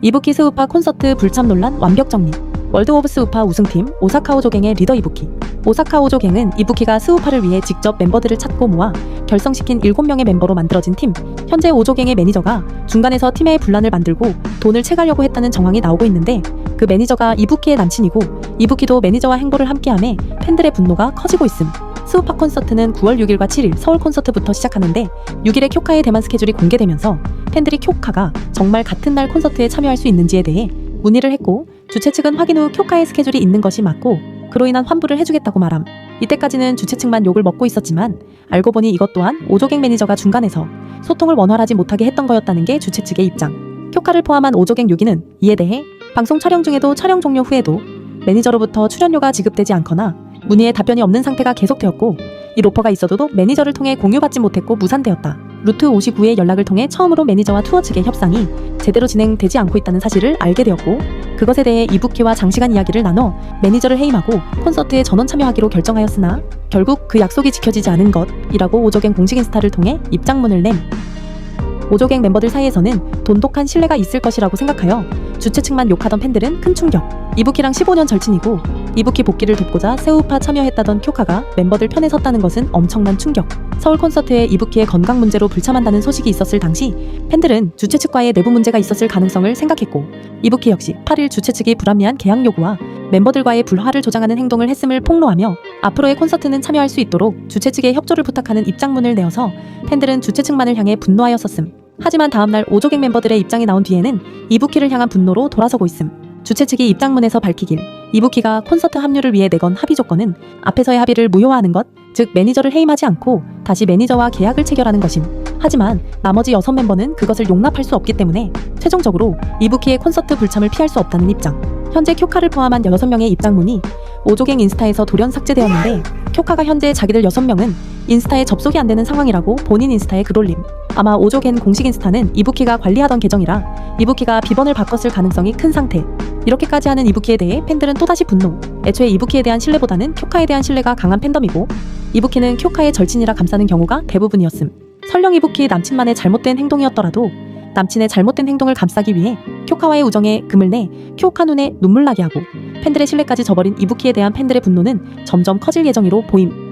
이부키 스 우파 콘서트 불참 논란 완벽 정리. 월드 오브 스우파 우승팀 오사카 오조갱의 리더 이부키. 오사카 오조갱은 이부키가 스우파를 위해 직접 멤버들을 찾고 모아 결성시킨 7명의 멤버로 만들어진 팀. 현재 오조갱의 매니저가 중간에서 팀의 분란을 만들고 돈을 채가려고 했다는 정황이 나오고 있는데 그 매니저가 이부키의 남친이고 이부키도 매니저와 행보를 함께함에 팬들의 분노가 커지고 있음. 스우파 콘서트는 9월 6일과 7일 서울 콘서트부터 시작하는데 6일에 쿄카의 대만 스케줄이 공개되면서 팬들이 쿄카가 정말 같은 날 콘서트에 참여할 수 있는지에 대해 문의를 했고 주최 측은 확인 후 쿄카의 스케줄이 있는 것이 맞고 그로 인한 환불을 해주겠다고 말함. 이때까지는 주최 측만 욕을 먹고 있었지만 알고 보니 이것 또한 오조갱 매니저가 중간에서 소통을 원활하지 못하게 했던 거였다는 게 주최 측의 입장. 쿄카를 포함한 오조갱 6위는 이에 대해 방송 촬영 중에도 촬영 종료 후에도 매니저로부터 출연료가 지급되지 않거나 문의에 답변이 없는 상태가 계속되었고 이 로퍼가 있어도 매니저를 통해 공유받지 못했고 무산되었다. 루트 59의 연락을 통해 처음으로 매니저와 투어 측의 협상이 제대로 진행되지 않고 있다는 사실을 알게 되었고 그것에 대해 이부키와 장시간 이야기를 나눠 매니저를 해임하고 콘서트에 전원 참여하기로 결정하였으나 결국 그 약속이 지켜지지 않은 것이라고 오조갱 공식 인스타를 통해 입장문을 냄. 오조갱 멤버들 사이에서는 돈독한 신뢰가 있을 것이라고 생각하여 주최 측만 욕하던 팬들은 큰 충격. 이부키랑 15년 절친이고 이부키 복귀를 돕고자 세우파 참여했다던 쿄카가 멤버들 편에 섰다는 것은 엄청난 충격. 서울 콘서트에 이부키의 건강 문제로 불참한다는 소식이 있었을 당시 팬들은 주최 측과의 내부 문제가 있었을 가능성을 생각했고 이부키 역시 8일 주최 측이 불합리한 계약 요구와 멤버들과의 불화를 조장하는 행동을 했음을 폭로하며 앞으로의 콘서트는 참여할 수 있도록 주최 측에 협조를 부탁하는 입장문을 내어서 팬들은 주최 측만을 향해 분노하였었음. 하지만 다음날 오조갱 멤버들의 입장이 나온 뒤에는 이부키를 향한 분노로 돌아서고 있음. 주최 측이 입장문에서 밝히길 이부키가 콘서트 합류를 위해 내건 합의 조건은 앞에서의 합의를 무효화하는 것, 즉 매니저를 해임하지 않고 다시 매니저와 계약을 체결하는 것임. 하지만 나머지 여섯 멤버는 그것을 용납할 수 없기 때문에 최종적으로 이부키의 콘서트 불참을 피할 수 없다는 입장. 현재 쿄카를 포함한 6명의 입장문이 오조갱 인스타에서 돌연 삭제되었는데 쿄카가 현재 자기들 6명은 인스타에 접속이 안 되는 상황이라고 본인 인스타에 글 올림. 아마 오조겐 공식 인스타는 이부키가 관리하던 계정이라 이부키가 비번을 바꿨을 가능성이 큰 상태. 이렇게까지 하는 이부키에 대해 팬들은 또다시 분노. 애초에 이부키에 대한 신뢰보다는 쿄카에 대한 신뢰가 강한 팬덤이고 이부키는 쿄카의 절친이라 감싸는 경우가 대부분이었음. 설령 이부키의 남친만의 잘못된 행동이었더라도 남친의 잘못된 행동을 감싸기 위해 쿄카와의 우정에 금을 내 쿄카 눈에 눈물 나게 하고 팬들의 신뢰까지 저버린 이부키에 대한 팬들의 분노는 점점 커질 예정이로 보임.